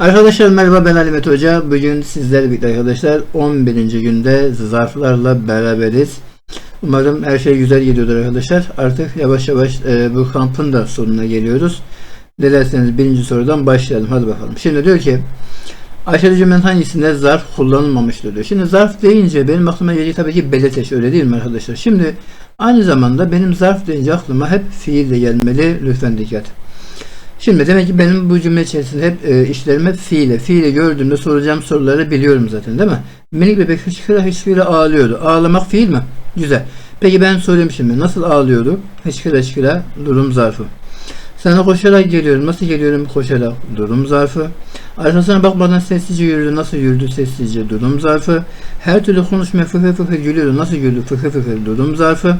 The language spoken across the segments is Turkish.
Arkadaşlar merhaba ben Ali Mete Hoca. Bugün sizlerle birlikte arkadaşlar 11. günde zarflarla beraberiz. Umarım her şey güzel gidiyordur arkadaşlar. Artık yavaş yavaş e, bu kampın da sonuna geliyoruz. Dilerseniz birinci sorudan başlayalım. Hadi bakalım. Şimdi diyor ki aşağıdaki cümlenin hangisinde zarf kullanılmamıştır diyor. Şimdi zarf deyince benim aklıma geliyor tabii ki beleteş öyle değil mi arkadaşlar? Şimdi aynı zamanda benim zarf deyince aklıma hep fiil de gelmeli. Lütfen dikkat. Şimdi demek ki benim bu cümle içerisinde hep e, işlerim hep fiile. Fiile gördüğümde soracağım soruları biliyorum zaten değil mi? Minik bebek hıçkıra hıçkıra ağlıyordu. Ağlamak fiil mi? Güzel. Peki ben sorayım şimdi. Nasıl ağlıyordu? Hıçkıra hıçkıra durum zarfı. Sana koşarak geliyorum. Nasıl geliyorum? Koşarak durum zarfı. Arkasına bakmadan sessizce yürüdü. Nasıl yürüdü? Sessizce durum zarfı. Her türlü konuşmaya fıkır fıkır gülüyordu. Nasıl güldü? Fıkır fıkır durum zarfı.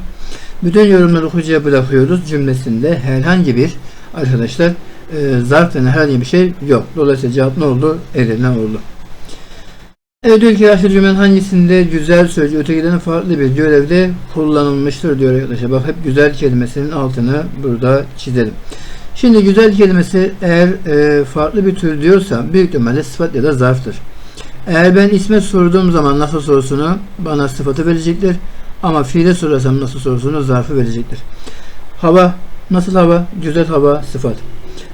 Bütün yorumları hocaya bırakıyoruz cümlesinde herhangi bir arkadaşlar e, denen herhangi bir şey yok. Dolayısıyla cevap ne oldu? Edilen oldu. Evet diyor ki aşırı cümlenin hangisinde güzel sözcü ötekilerin farklı bir görevde kullanılmıştır diyor arkadaşlar. Bak hep güzel kelimesinin altını burada çizelim. Şimdi güzel kelimesi eğer e, farklı bir tür diyorsa büyük ihtimalle sıfat ya da zarftır. Eğer ben isme sorduğum zaman nasıl sorusunu bana sıfatı verecektir. Ama fiile sorarsam nasıl sorusunu zarfı verecektir. Hava, nasıl hava? Güzel hava, sıfat.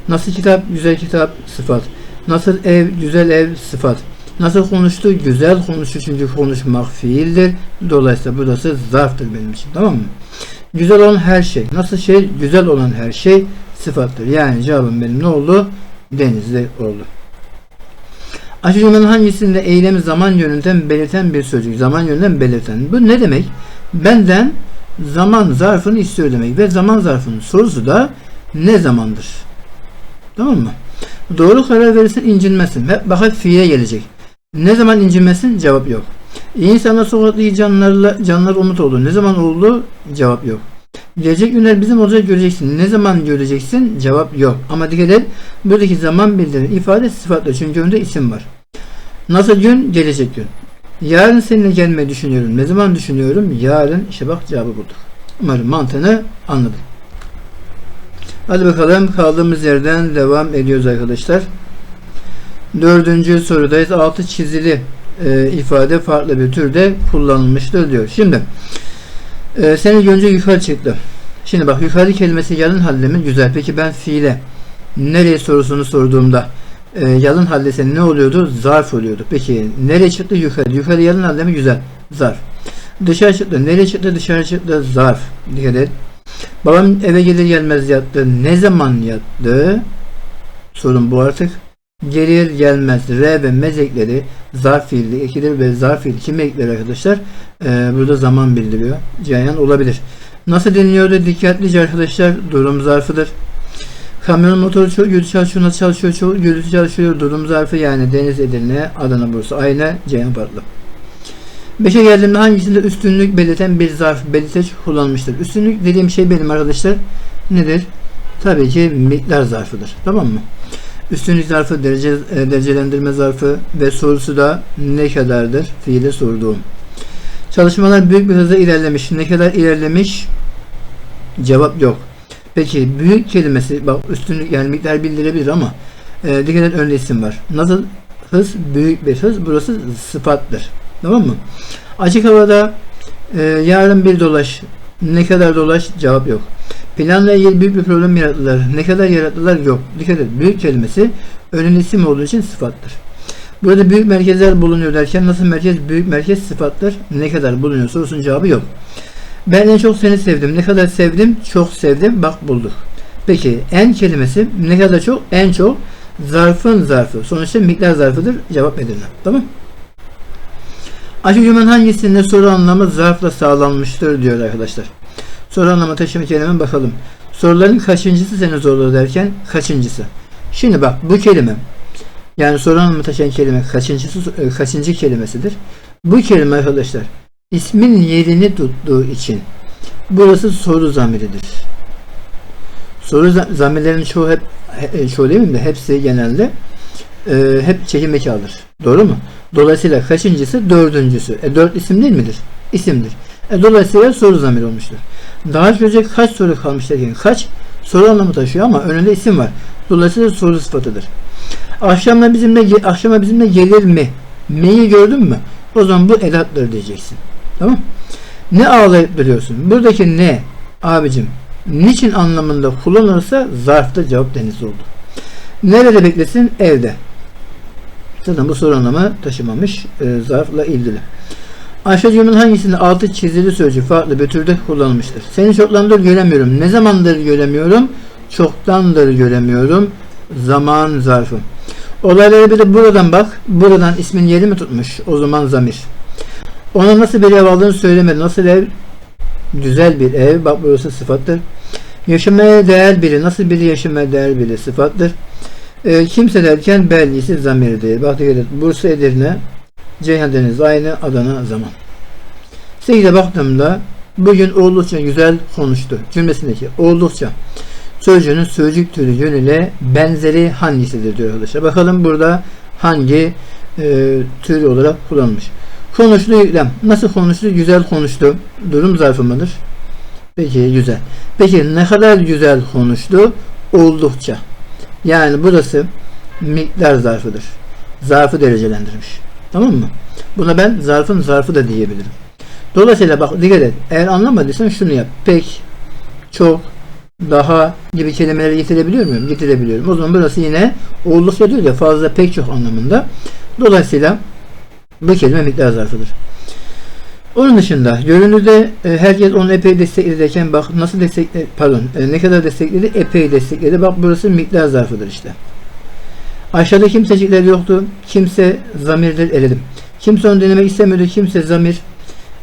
Nasıl kitap? Güzel kitap, sıfat. Nasıl ev? Güzel ev, sıfat. Nasıl konuştu? Güzel konuştu çünkü konuşmak fiildir. Dolayısıyla burası zarftır benim için. Tamam mı? Güzel olan her şey. Nasıl şey? Güzel olan her şey sıfattır. Yani cevabım benim ne oldu? Denizli oldu. Cümlenin hangisinde eylemi zaman yönünden belirten bir sözcük? Zaman yönünden belirten. Bu ne demek? Benden zaman zarfını istiyor demek. Ve zaman zarfının sorusu da ne zamandır? Tamam mı? Doğru karar verirsen incinmesin. Bak hep fiile gelecek. Ne zaman incinmesin? Cevap yok. İyi insanlar sokakta canlarla, canlar umut oldu. Ne zaman oldu? Cevap yok. Gelecek günler bizim olacak göreceksin. Ne zaman göreceksin? Cevap yok. Ama dikkat et. Buradaki zaman bildiren ifade sıfatla. Çünkü önünde isim var. Nasıl gün? Gelecek gün. Yarın seninle gelmeyi düşünüyorum. Ne zaman düşünüyorum? Yarın. İşte bak cevabı bulduk. Umarım mantığını anladın. Hadi bakalım kaldığımız yerden devam ediyoruz arkadaşlar. Dördüncü sorudayız. Altı çizili e, ifade farklı bir türde kullanılmıştır diyor. Şimdi e, seni önce yukarı çıktı. Şimdi bak yukarı kelimesi yalın halde mi? Güzel. Peki ben fiile nereye sorusunu sorduğumda e, yalın halde sen ne oluyordu? Zarf oluyordu. Peki nereye çıktı? Yukarı. Yukarı yalın halde mi? Güzel. Zarf. Dışarı çıktı. Nereye çıktı? Dışarı çıktı. Zarf. Dikkat et. Babam eve gelir gelmez yattı. Ne zaman yattı? Sorun bu artık. Gelir gelmez re ve mezekleri zarf fiilde ekilir ve zarf fiil kim ekler arkadaşlar? Ee, burada zaman bildiriyor. Cayan olabilir. Nasıl dinliyordu? Dikkatlice arkadaşlar durum zarfıdır. Kamyon motoru çok gürültü çalışıyor. Nasıl çalışıyor? Çok gürültü çalışıyor. Durum zarfı yani Deniz Edirne, Adana Bursa. Aynı Ceyhan Partlı. 5'e geldiğimde hangisinde üstünlük belirten bir zarf belirteç kullanmıştır? Üstünlük dediğim şey benim arkadaşlar nedir? Tabii ki miktar zarfıdır. Tamam mı? Üstünlük zarfı, derece, e, derecelendirme zarfı ve sorusu da ne kadardır? Fiile sorduğum. Çalışmalar büyük bir hızla ilerlemiş. Ne kadar ilerlemiş? Cevap yok. Peki büyük kelimesi bak üstünlük yani miktar bildirebilir ama e, dikkat et önde isim var. Nasıl hız? Büyük bir hız. Burası sıfattır. Tamam mı? Açık havada e, yarın bir dolaş. Ne kadar dolaş? Cevap yok. Planla ilgili büyük bir problem yarattılar. Ne kadar yarattılar? Yok. Dikkat et. Büyük kelimesi önün isim olduğu için sıfattır. Burada büyük merkezler bulunuyor derken nasıl merkez? Büyük merkez sıfattır. Ne kadar bulunuyor? Sorusunun cevabı yok. Ben en çok seni sevdim. Ne kadar sevdim? Çok sevdim. Bak bulduk. Peki en kelimesi ne kadar çok? En çok zarfın zarfı. Sonuçta miktar zarfıdır. Cevap Edirne. Tamam Cümlenin hangisinde soru anlamı zarfla sağlanmıştır diyor arkadaşlar. Soru anlamı taşıma kelime bakalım. Soruların kaçıncısı seni zorluyor derken kaçıncısı? Şimdi bak bu kelime yani soru anlamı taşıyan kelime kaçıncısı, e, kaçıncı kelimesidir? Bu kelime arkadaşlar ismin yerini tuttuğu için burası soru zamiridir. Soru zamirlerin çoğu hep e, çoğu mi de hepsi genelde e, hep çekim eki alır. Doğru mu? Dolayısıyla kaçıncısı? Dördüncüsü. E dört isim değil midir? İsimdir. E, dolayısıyla soru zamiri olmuştur. Daha çözecek kaç soru kalmış derken kaç soru anlamı taşıyor ama önünde isim var. Dolayısıyla soru sıfatıdır. Akşamla bizimle akşama bizimle gelir mi? Me'yi gördün mü? O zaman bu edattır diyeceksin. Tamam? Ne ağlayıp duruyorsun? Buradaki ne abicim niçin anlamında kullanılırsa zarfta cevap deniz oldu. Nerede beklesin? Evde. Zaten bu soru anlamı taşımamış e, zarfla ilgili. Aşağı cümlenin hangisinde altı çizili sözcük farklı bir türde kullanılmıştır? Seni çoktandır göremiyorum. Ne zamandır göremiyorum? Çoktandır göremiyorum. Zaman zarfı. Olaylara bir de buradan bak. Buradan ismin yeri mi tutmuş? O zaman zamir. Ona nasıl bir ev aldığını söylemedi. Nasıl ev? Güzel bir ev. Bak burası sıfattır. Yaşamaya değer biri. Nasıl biri yaşamaya değer biri? Sıfattır. E, kimse derken bellisi zamir değil. Bak dikkat. Bursa Edirne. Ceyhan Deniz aynı Adana zaman. 8'e baktığımda bugün oldukça güzel konuştu. Cümlesindeki oldukça sözcüğünün sözcük türü yönüyle benzeri hangisidir diyor arkadaşlar. Bakalım burada hangi e, tür olarak kullanılmış. Konuştu yüklem. Nasıl konuştu? Güzel konuştu. Durum zarfı mıdır? Peki güzel. Peki ne kadar güzel konuştu? Oldukça. Yani burası miktar zarfıdır. Zarfı derecelendirmiş. Tamam mı? Buna ben zarfın zarfı da diyebilirim. Dolayısıyla bak dikkat et. Eğer anlamadıysan şunu yap. Pek, çok, daha gibi kelimeleri getirebiliyor muyum? Getirebiliyorum. O zaman burası yine oldukça diyor ya fazla pek çok anlamında. Dolayısıyla bu kelime miktar zarfıdır. Onun dışında görünürde e, herkes onu epey destekledi derken bak nasıl destekledi pardon e, ne kadar destekledi epey destekledi bak burası miktar zarfıdır işte. Aşağıda kimsecikler yoktu. Kimse zamirdir eledim. Kimse onu denemek istemiyordu. Kimse zamir.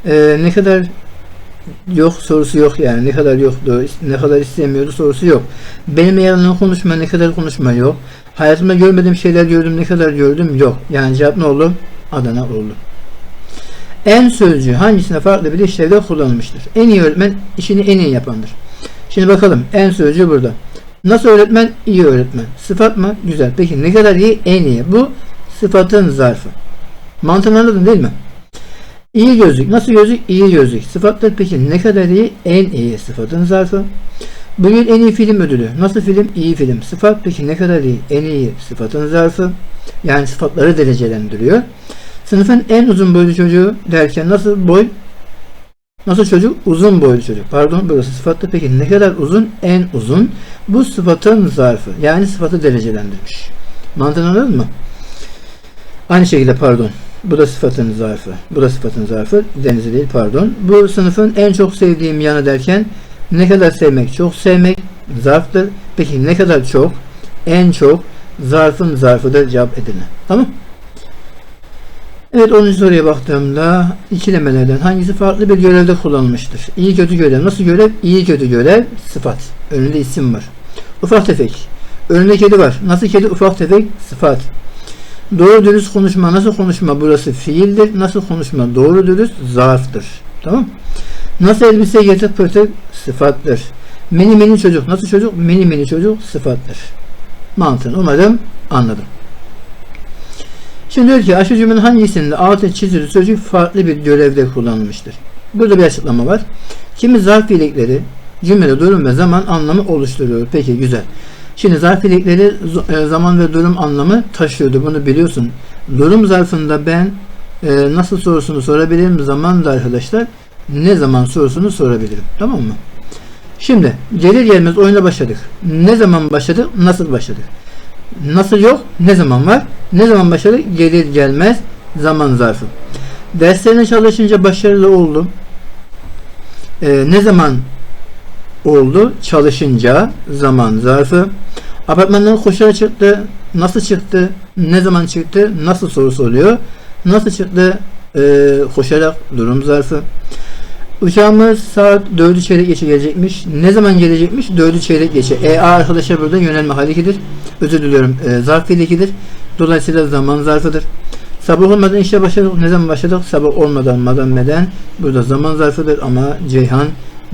E, ne kadar yok sorusu yok yani. Ne kadar yoktu. Ne kadar istemiyordu sorusu yok. Benim yanımda konuşma ne kadar konuşma yok. Hayatımda görmediğim şeyler gördüm. Ne kadar gördüm yok. Yani cevap ne oldu? Adana oldu. En sözcüğü hangisine farklı bir işlevde kullanılmıştır? En iyi öğretmen işini en iyi yapandır. Şimdi bakalım en sözcüğü burada. Nasıl öğretmen? İyi öğretmen. Sıfat mı? Güzel. Peki ne kadar iyi? En iyi. Bu sıfatın zarfı. Mantığını anladın değil mi? İyi gözlük. Nasıl gözlük? İyi gözlük. Sıfatlar peki ne kadar iyi? En iyi sıfatın zarfı. Bugün en iyi film ödülü. Nasıl film? İyi film. Sıfat peki ne kadar iyi? En iyi sıfatın zarfı. Yani sıfatları derecelendiriyor. Sınıfın en uzun boylu çocuğu derken nasıl boy? Nasıl çocuk? Uzun boylu çocuk. Pardon burası sıfatlı. Peki ne kadar uzun? En uzun. Bu sıfatın zarfı. Yani sıfatı derecelendirmiş. Mantığını anladın mı? Aynı şekilde pardon. Bu da sıfatın zarfı. Bu da sıfatın zarfı. Denizi değil pardon. Bu sınıfın en çok sevdiğim yanı derken ne kadar sevmek? Çok sevmek zarftır. Peki ne kadar çok? En çok zarfın zarfıdır cevap edine. Tamam Evet 10. soruya baktığımda ikilemelerden hangisi farklı bir görevde kullanılmıştır? İyi kötü görev. Nasıl görev? İyi kötü görev sıfat. Önünde isim var. Ufak tefek. Önünde kedi var. Nasıl kedi? Ufak tefek sıfat. Doğru dürüst konuşma. Nasıl konuşma? Burası fiildir. Nasıl konuşma? Doğru dürüst zarftır. Tamam Nasıl elbise yatık pırtık? Sıfattır. Mini mini çocuk. Nasıl çocuk? Mini mini çocuk sıfattır. Mantığını umarım anladım. Şimdi diyor ki aşı cümlenin hangisinde altı çizili sözcük farklı bir görevde kullanılmıştır? Burada bir açıklama var. Kimi zarf fiilleri cümlede durum ve zaman anlamı oluşturuyor. Peki güzel. Şimdi zarf fiilleri e, zaman ve durum anlamı taşıyordu. Bunu biliyorsun. Durum zarfında ben e, nasıl sorusunu sorabilirim. Zaman da arkadaşlar ne zaman sorusunu sorabilirim. Tamam mı? Şimdi gelir gelmez oyuna başladık. Ne zaman başladık? Nasıl başladık? Nasıl yok? Ne zaman var? Ne zaman başarı? Gelir gelmez zaman zarfı. Derslerine çalışınca başarılı oldum. Ee, ne zaman oldu? Çalışınca zaman zarfı. Apartmandan koşarak çıktı. Nasıl çıktı? Ne zaman çıktı? Nasıl sorusu oluyor. Nasıl çıktı? Ee, koşarak durum zarfı. Uçağımız saat 4'ü çeyrek geçe gelecekmiş. Ne zaman gelecekmiş? 4'ü çeyrek geçe. E A arkadaşlar burada yönelme harekidir. Özür diliyorum. E, zarf fiilikidir. Dolayısıyla zaman zarfıdır. Sabah olmadan işe başladık. Ne zaman başladık? Sabah olmadan madan meden. Burada zaman zarfıdır ama Ceyhan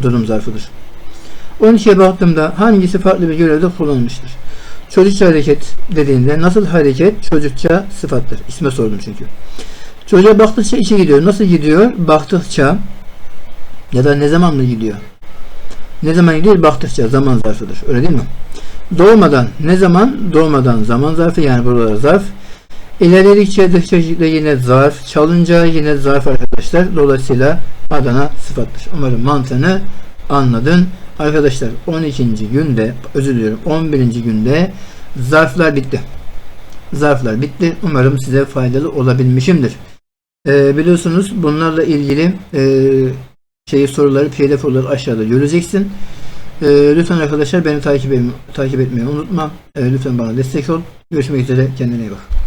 durum zarfıdır. 12'ye baktığımda hangisi farklı bir görevde kullanılmıştır? Çocukça hareket dediğinde nasıl hareket çocukça sıfattır. İsme sordum çünkü. Çocuğa baktıkça işe gidiyor. Nasıl gidiyor? Baktıkça ya da ne zamanla gidiyor? Ne zaman gidiyor? Baktıkça zaman zarfıdır. Öyle değil mi? Doğmadan ne zaman? Doğmadan zaman zarfı yani buralar zarf. İlerledikçe dış çeşitli yine zarf. Çalınca yine zarf arkadaşlar. Dolayısıyla Adana sıfattır. Umarım mantığını anladın. Arkadaşlar 12. günde özür diliyorum 11. günde zarflar bitti. Zarflar bitti. Umarım size faydalı olabilmişimdir. Ee, biliyorsunuz bunlarla ilgili e, şey soruları, pdf soruları aşağıda göreceksin. Ee, lütfen arkadaşlar beni takip, takip etmeyi unutma. Ee, lütfen bana destek ol. Görüşmek üzere. Kendine iyi bak.